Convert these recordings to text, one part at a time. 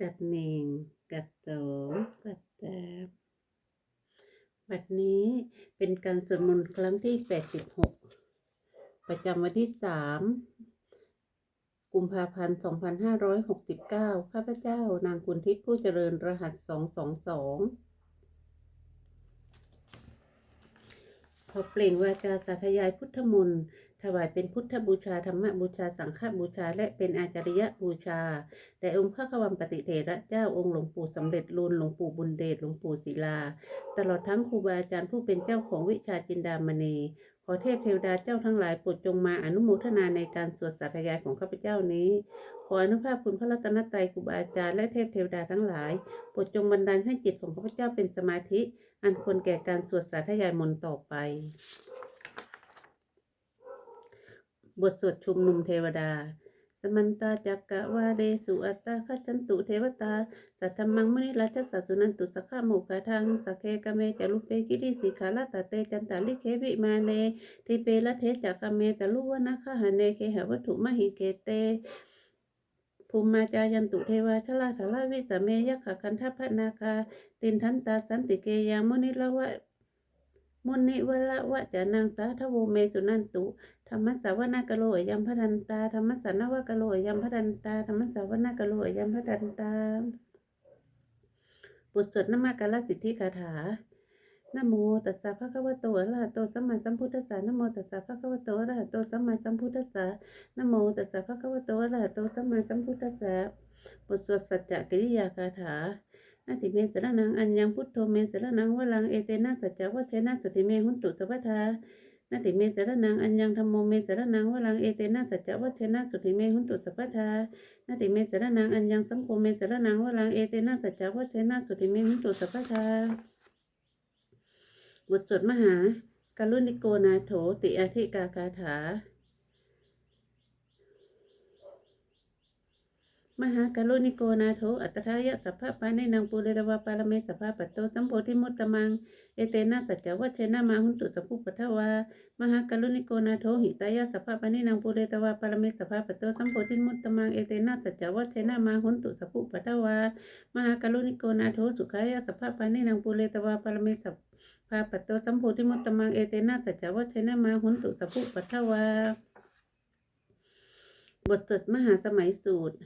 กัดหนึ่งกัดสองกัดสามบัดนี้เป็นการสวดมนต์ครั้งที่แปดสิบหกประจำวันที่สามกุมภาพันธ์สองพันห้าร้อยหกสิบเก้าข้าพเจ้า นางคุณทิพย์ผู้เจริญรหัสสองสองสองขอเปล่งวาจาสาธยายพุทธมนต์ ถวายเป็นพุทธบูชาธรรมบูชาสังฆบูชา และเป็นอาจาริยบูชาแด่องค์พระกวัมปฏิเถระเจ้าองค์หลวงปู่สำเร็จรูนหลวงปู่บุญเดชหลวงปู่ศิลา ตลอดทั้งครูบาอาจารย์ผู้เป็นเจ้าของวิชาจินดามณีขอเทพเทวดาเจ้าทั้งหลายโปรดจงมาอนุโมทนาในการสวดสาธยายของข้าพเจ้านี้ ขออนุภาพคุณพระรัตนตรัยครูบาอาจารย์และเทพเทวดาทั้งหลายโปรดจงบันดาลให้จิตของข้าพเจ้าเป็นสมาธิ อันควรแก่การสวดสาธยายมนต์ต่อไป บทสวดชุมนุมเทวดา สมันตาจักกะวาเดสุอัตตาขจันตุเทวตา สัทธมังมุนิราชสัสุนันตุสักขะโมกขาทังสักเคกเมจารุเปกิริสิขาลตเตจันตาลิเควิมาเนทิเปละเทจักกเมตะลุวนะคะหะเนเคหวัตถุมหิเกเตภูมิมาจายันตุเทวาชลาธลาวิสเมยขะคันทพนาคา ตินทันตาสันติเกยังมุนิละวะมุนิวละวะจานังสาทโวเมสุนันตุ ธรรมสาวนากโลยัมพดันตาธรรมสานวกโลยัมพดันตาธรรมสาวนากโลยัมพดันตาบทสวดนมากาลสิทธิคาถานโมตัสสะภะคะวะโตอะระหะโตสัมมาสัมพุทธัสสะนโมตัสสะภะคะวะโตอะระหะโตสัมมาสัมพุทธัสสะนโมตัสสะภะคะวะโตอะระหะโตสัมมาสัมพุทธัสสะบทสวดสัจจะกิริยาคาถานาติเมสระนังอัญญังพุทโธเมสระนังวลังเอเตนะสัจจะวัชเชนะสุติเมหุนตุสัพพทา นาติเมสรนังอัญญังธรรมโมเมสรนังวลังเอเตนะสัจจะวัชนะสุติเมหุนตุสัพพทานาติเมสรนังอัญญังสังโฆเมสรนังวลังเอเตนะสัจจะวัชนะสุติเมหุนตุสัพพทาบทสวดมหาการุณิโกนาโถติอธิกากาถา มหากรุณิโกนาโถอัตถายะสัพพะปานินังปุเรตวาปารเมสัพพะปัตโตสัมโพธิมุตตมัง เอเตนะสัจจวัชเชนะมาหุนตุสัพพุปทวามหากรุณิโกนาโถหิตายะสัพพะปานินังปุเรตวาปารเมสัพพะปัตโตสัมโพธิมุตตมัง เอเตนะสัจจวัชเชนะมาหุนตุสัพพุปทวามหากรุณิโกนาโถสุขายะสัพพะปานินังปุเรตวาปารเมสัพพะปัตโตสัมโพธิมุตตมัง เอเตนะสัจจวัชเชนะมาหุนตุสัพพุปทวาบทสวดมหาสมัยสูตร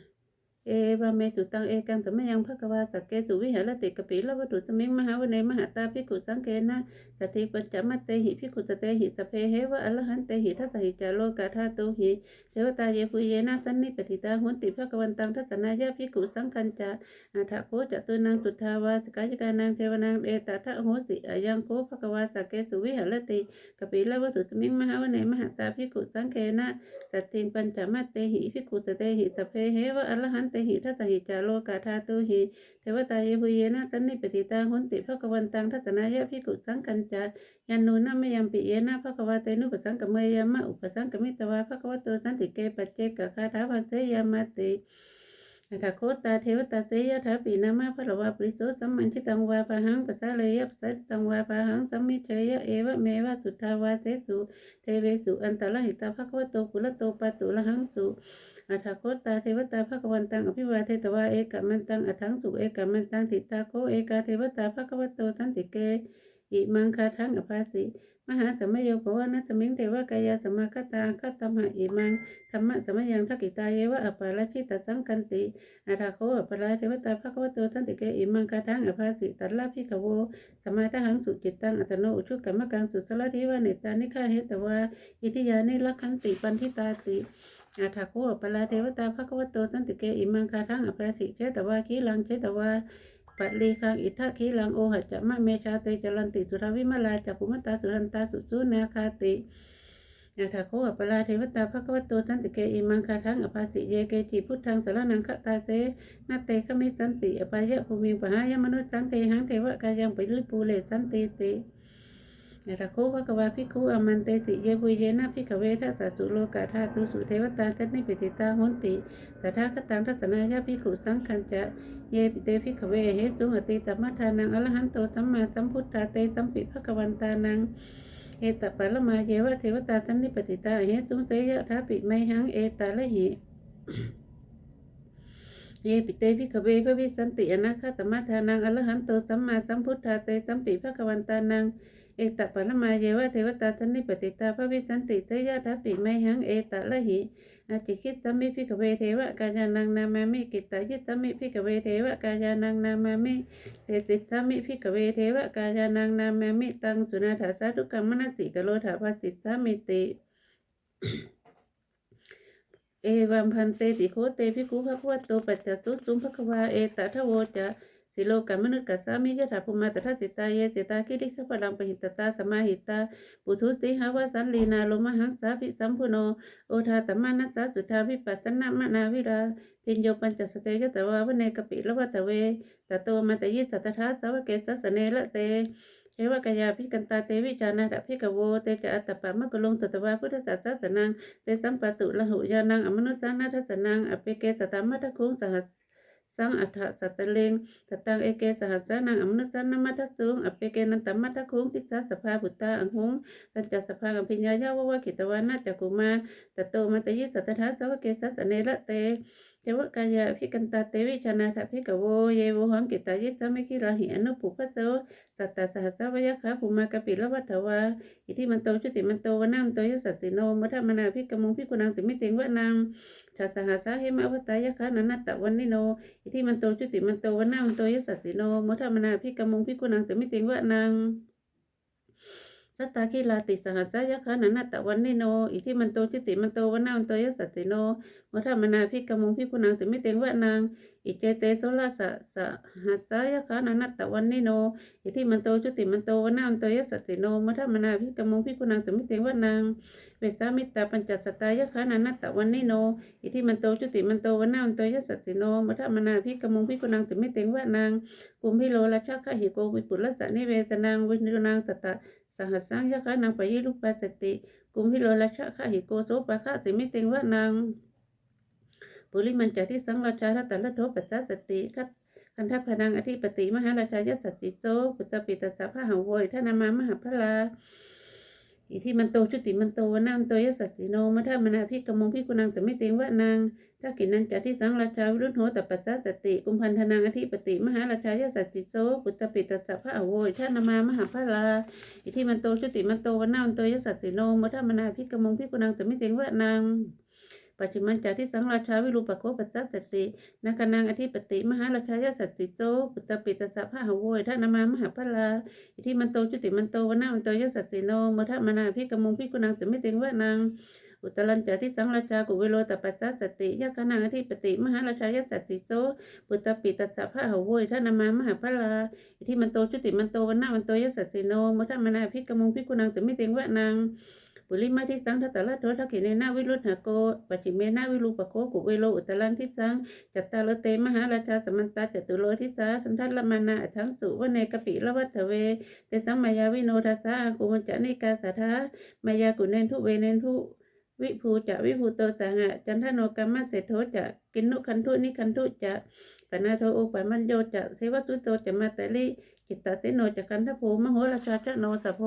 เอวาเมตุตังเอกังสัมมยังภะคะวาสักเกสุวิหารติกปิละวัตถุสมิงมหาวเนมหาตาภิกุสังเกนะสติปัญจมัตเตหิภิกขุสเตหิสพเพเหวะอรหันเตหิทัสหิจาโลกาธาตุหิเทวตาเยปุเยนะสันนิปติตาหุนติภะคะวันตังทัสสนายะภิกุสังคัญจะอาทะโคจตุนังสุทาวาสกายกานังเทวนังเอตตะโหสิอายังโคภะคะวาสักเกสุวิหารติกปิละวัตถุสมิงมหาวเนมหาตาภิกุสังเกนะสัตติปัญจมัตเตหิภิกุตเตหิสพเพเหวะอรหันตหิทัตหิจาโลกาธาตุหิเทวตาเยหุเยนะตันนิปติตังหุนติพระกวันตังทัตนายะภิกขุสังกัญจายันนูนะมยัมปิเยนะพระกวาเตนุปสังกเมยามะอุปสังกมิตวาภะกวาโตสันติเกปัจเจกะคาถาวันเตยามาติ อัตถโคตาเทวตาเตยะถาปีนามาพระวาปริโสสัมมัญชิตังวาปะหังปัสสะเลยะปัสสะตังวาปะหังสัมมิเชยะเอวะเมวะสุทาวาเสสุเทเวสุอันตะละหิตาภะควโตกุลโตปะตุละหังสุอัฏฐโคตาเทวตาภควันตังอภิวาเทตวาเอกมันตังอัฏฐังสุเอกมันตังทิตาโคเอกาเทวตาภควโตสันติเกอิมังคาทังอภาสิ หาสมโยภวนัสมิงเทวกายาสมาคตาคตมะอิมังธรรมะสมยังทักกิตาเยวะอปาราชิตสังกันติอัฏฐโคอปาราเทวตาภควโตสันติเกอิมังคาทังอภาสิตัลลาภิกขโวสมาทหังสุจิตตังอัตโนอุชุกรรมกังสุสละทิวาเนตานิฆาเหตวาอิทิยานิลักขันติปันทิตาติอาทาโคปาลาเทวตาภควโตสันติเกอิมังคาทังอภาสิเจตวาคีลังเจตวา ปัตลีคังอิทธาคีลังโอหัจจะมะเมชาเตจรันติสุราวิมาลาจักขุมตาสุรันตาสุสุนาคาตินาทาโคปลาเทวตาภควโตสันติเกอิมังคาทังอภาสิเยเกจิพุทธังสารนังคตาเตนาเตขมิสันติอภายะภูมิปหายมนุษย์สังเตหังเทวกายังปิริปูเลสันติติ ระโคภะคะวาภิกขุอมันเตติเยปุเยนะภิกเวทัสสะสุโลกาธาตุสุเทวตาทันนิปิติตาหุนติตถาคตังทัสสนายะภิกขุสังคัญจะเยปิเตภิกเวเหสุงอติตัมมัทานังอรหันโตสัมมาสัมพุทธาเตสัมปิภะควันตานังเอตปะละมาเยวะเทวตาทันนิปติตาเหสุงเตยะทาปิไมหังเอตาละหิ เยปิเตพิขเวพระวิสันติอนาคตมาทานังอรหันโตสัมมาสัมพุทธาเตสัมปิภะคะวันตานัง เอตปะละมาเยวะเทวตาสันนิปติตาพระวิสันติเตยะทัปิไมหังเอตละหิอาจิคิตตมิพิกเวเทวะกายานังนามามิกิตตายิตตมิพิกเวเทวะกายานังนามามิเตติตมิพิกเวเทวะกายานังนามามิตังสุนาถาสาธุกรรมมนติกโลถาภาสิตตามิติ เอวัมพันเตติโคเตภิกุภควโตปัจจตุสุมภควาเอตทะโวจะสิโลกัมนุษย์กัสสามิยถาภูมาตถาสิตาเยเจตาคิริขพลังปหิตตาสมาหิตาปุถุติหาวสันลีนาโลมหังสาภิสัมพุโนโอทาตมานัสสาสุทาวิปัสสนามนาวิราพิญโยปัญจสเตยตวาวเนกปิละวัตเวตโตมัตยิสัตถาสาวเกสัสเนละเต เทวกายาพิกันตาเตวิจานาดพิกโวเตจะอัตตปะมะกลงตตวาพุทธศาสสนังเตสัมปตุละหุยานังอมนุสานาทัสนังอเปเกตตามัทคุงสหัสสังอัฏฐสัตเลงตตังเอเกสหัสานังอมนุสานามัทสุงอเปเกนันตมัทคุงติสาสภาบุตตาอังหุงตัญจสภากัมพิญญายาววะกิตวานาจักุมาตโตมัตยิสัตถาสาวเกสัสเนละเตเทวกายาพิกันตาเตวิชนาถพิกโวเยโวหังกิตายิตามิคิลาหิอนุปุพะโสสัตตาสหัสวยะขาภูมากปิละวัฏวาอิทิมันโตชุติมันโตวนามโตยสัตติโนมัทมนาพิกมุงพิกุนังสิมิติงวะนางชาสหัสาเหมะวตายะขานันตตะวันนิโนอิทิมันโตชุติมันโตวนามโตยสัตติโนมัทมนาพิกมุงพิกุนังสิมิติงวะนาง สัตตาคิลาติสหัสสายะขานันตะวันนิโน อิทิมันโตจิติมันโตวันนามันโตยสัตติโนมัทมนาพิกมุงพิกุนังสิมิเตงวะนางอิเจเตโสลาสะสะหัสสายะขานันตะวันนิโน อิทิมันโตจุติมันโตวันนามันโตยสัตติโนมัทมนาพิกมุงพิกุนังสิมิเตงวะนางเวสามิตาปัญจสตายะขานันตะวันนิโน อิทิมันโตจุติมันโตวันนามันโตยสัตติโนมัทมนาพิกมุงพิกุนังสิมิเตงวะนางกุมพิโลละชักขะหิโกวิปุลสะนิเวสนังวินุนังสตะ หัสสังยะคะนางปยิรุปปัสสติกุมพิโลละชะคะหิโกโสปะคะสิมิติงวะนางปุริมันจะที่สังราชารัตตละโทปัสสสติคัตคันทัพพนังอธิปติมหาราชายสัตติโสปุตตปิตสสะพะหังโวยทนามามหาพลา อิที่มันโตชุติมันโตวนามโตยสัตติโนมัทมนาพิกมงพิกุนังแต่ไม่เติงว่านางถ้ากินนันจากที่สังราชาวิรุณโหตปัสสสติกุมพันธนางอธิปติ มหาราชายสัตติโสปุตตปิตสสะพะอโวยทนามามหาพลาอิที่มันโตชุติมันโตวันนามโตยสัตติโนมัทมนาพิกมงพิกุนังแต่ไม่เติงว่านาง ปัจจิมันจาทิสังราชาวิรูปโคปัสสสตินาคนังอธิปติ มหาราชายสัตติโสปุตตปิตสสะพะหโวยทนามามหาพลาอิทิมันโตจุติมันโตวนามันโตยสัตติโนมัทมนาพิกมงพิกุนังสมิติงวะนางอุตลันจาทิสังราชากุเวโรตปัสสสติยะคนังอธิปติ มหาราชายสัตติโสปุตตปิตสสะพะหโวยทนามามหาพลาอิทิมันโตจุติมันโตวนามันโตยสัตติโนมัทมนาพิกมงพิกุนังสมิติงวะนาง ปุริมาทิสังทัตตะละโททักขิเนนาวิรุธหโกปัจฉิเมนาวิรูปโคกุเวโลอุตลังทิสังจัตตาโลเตมหาราชาสมันตาจตุโลทิสาทันทัตละมานาทั้งสุวเนกปิละวัตเวเตสังมายาวิโนทัสสะกุมัญจนิกาสัทธามายากุเนนทุเวเนนทุวิภูจะวิภูโตสหะจันทโนกรรมเสโทจะกินนุคันทุนิคันทุจะปนาโทอุปมันโยจะเทวตุโตจะมาตลิจิตตเสโนจะกันทโพมโหราชาชโนสะโพ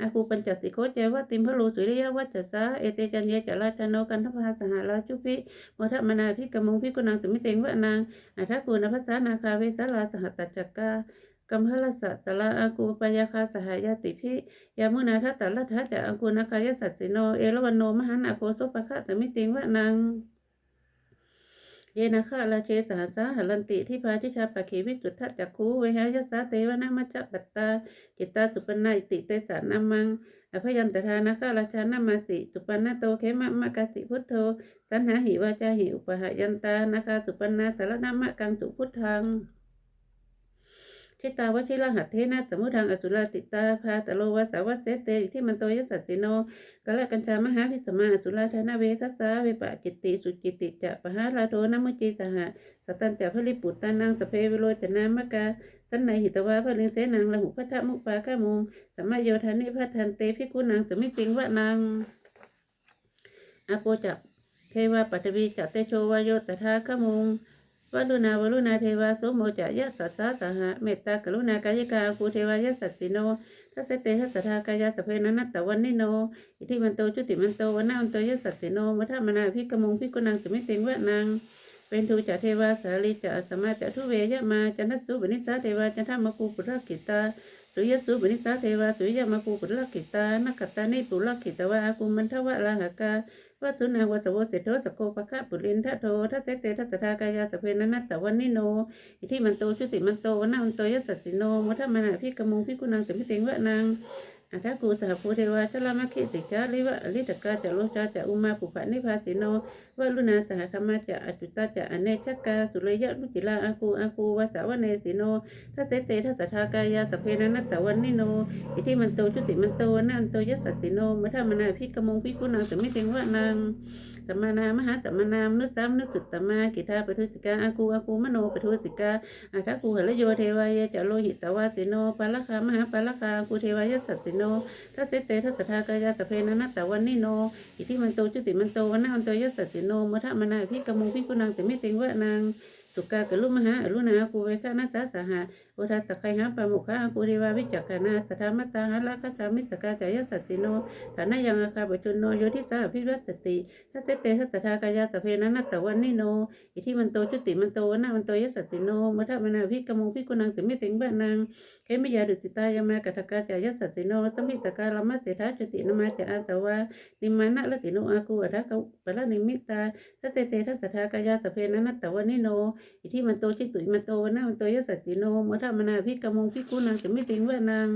อาคูปัญจสิโคเจวะติมพะโลสุริยวัจจสาเอเตจันเยจราชโนกันทภาสหราชุพิมทมนาพิกมงพิกุนังสมิเตงวะนางอัทกูนภัสสานาคาเวสลาสหตจักกากัมพลสัตตละอากูปยาคาสหายาติพิยามุนาทัตตละทัจจะอากูนาคายสัตสิโน เอรวันโนมหันอาโคโสปะคะสมิเตงวะนาง เยนะคะราเชสหัสาหลันติที่พาทิชาปะขีวิจุทัจักคูเวหายสาเตวนามัจจปัตตาจิตตาสุปนนาอิติเตสานามังอภยันตทานะคะราชานามาสิสุปนนาโตเขมะมะกาสิพุทโธสันหาหิวาจาหิอุปหายันตานะคะสุปนนาสารนามะกังสุพุทธัง ทิตาวชิรหัตเทนะสมุทังอสุราติตาพาตโลวาสาวัเสเตที่มันโตยสัตติโนกะละกัญชามหาพิสมาอสุราธนาเวคัสสาเวปะจิตติสุจิติจะปะหาลาโทนมุจิสหะสตันจะพลิปุตตานังสเพวโรจนามะกาสันในหิตวาพลิงเสนังละหุพัทธมุปาคะมุงสัมมาโยธานิพัทธันเตพิกุนังสมิติงวะนังอาโปจับเทวาปัทวีจะเตโชวายโยตถาคะมุง วลุณาวลุณาเทวาโสโมจะยะสัตตาสหะเมตตากรุณากายกาคูเทวายะสัตติโนทัสเตหัสสทากายาสเพนันตตะวันนิโน อิทิมันโตจุติมันโตวันนามันโตยะสัตติโนมัทมนาพิกมุงพิกุนังสมิติงวะนางเป็นทูจะเทวาสาลีจะสมมาจะทุเวยะมาจันทสุบนิสาเทวาจันทมกูปุรกิตาหรือยสุบนิสาเทวาสุริยมกูปุรกิตานักตานิปุรกิตวะอากุมันทวะลาหกา วัตุนางวัตวเสโทสโกปะคะปุรินทะโททัสเตเตทัสทากายาสเพนัตตะวันนิโนอิทิมันโตชุติมันโตวันนามันโตยสัสสิโนมัทมนาพิกมุงพิกุนังเตมิเตงวะนาง ถ้ากูสหภูเทวาชลามาคิติจาริวะลิตกาจะโลชาจะอุมาปุพะนิพาสิโนวะลุนาสหธรรมจะอจุตาจะอเนชกาสุเลยยะลุจิลาอากูอากูวาสาวเนสิโนทัสเตเตทัสทากายาสเพนันตะวันนิโน อิทิมันโตชุติมันโตวันนามันโตยสัสสิโนมัทมนาพิกมงพิกุนางเตมิเตงวะนาง สัมมานามหาสัมมานามนุสามนุสุตตมากิทาปทุติกาอากูอากูมโนปทุติกาอาทักูหละโยเทวายะจะโลหิตวาสิโนปาลคามหาปาลคากูเทวายะสัตสิโนทัศเสเตทัสสทากายาสเพนัตตะวันนิโนอิทิมันโตจุติมันโตวันนามันโตยะสัตสิโนมัทมนาพิกมุงพิกุนางแต่ไม่ติงวะนาง สุกากะลุมหาอรุณากูเวคะนัสสสหะโอทัสสะไคหาปามุขากูเทวาวิจักขานาสทามตตาหละคัสามิสกาจายสัตสิโนฐานะยังอาคาปจุนโนโยทิสาภิวัตติทัสเตเตทัสสทากายาสเพนันตะวันนิโน อิทิมันโตจุติมันโตวนามันโตยสัตติโนมัทมนาภิกมุงภิกุนังติมิติงบ้านนางเขมิยาดุสิตายามากัทกาจายสัตติโนสัมพิตกาลมัสเตทัจุตินมาจาอาตวานิมานะละติโนอากูอัฏฐกะปะละนิมิตาทัสเตเตทัสสทากายาสเพนันตะวันนิโนอิทิมันโตชิตุยมันโตวันนามันโตยสัตติโนมัทมนาพิกมงพิกุนังจะไม่ติงว่านนาง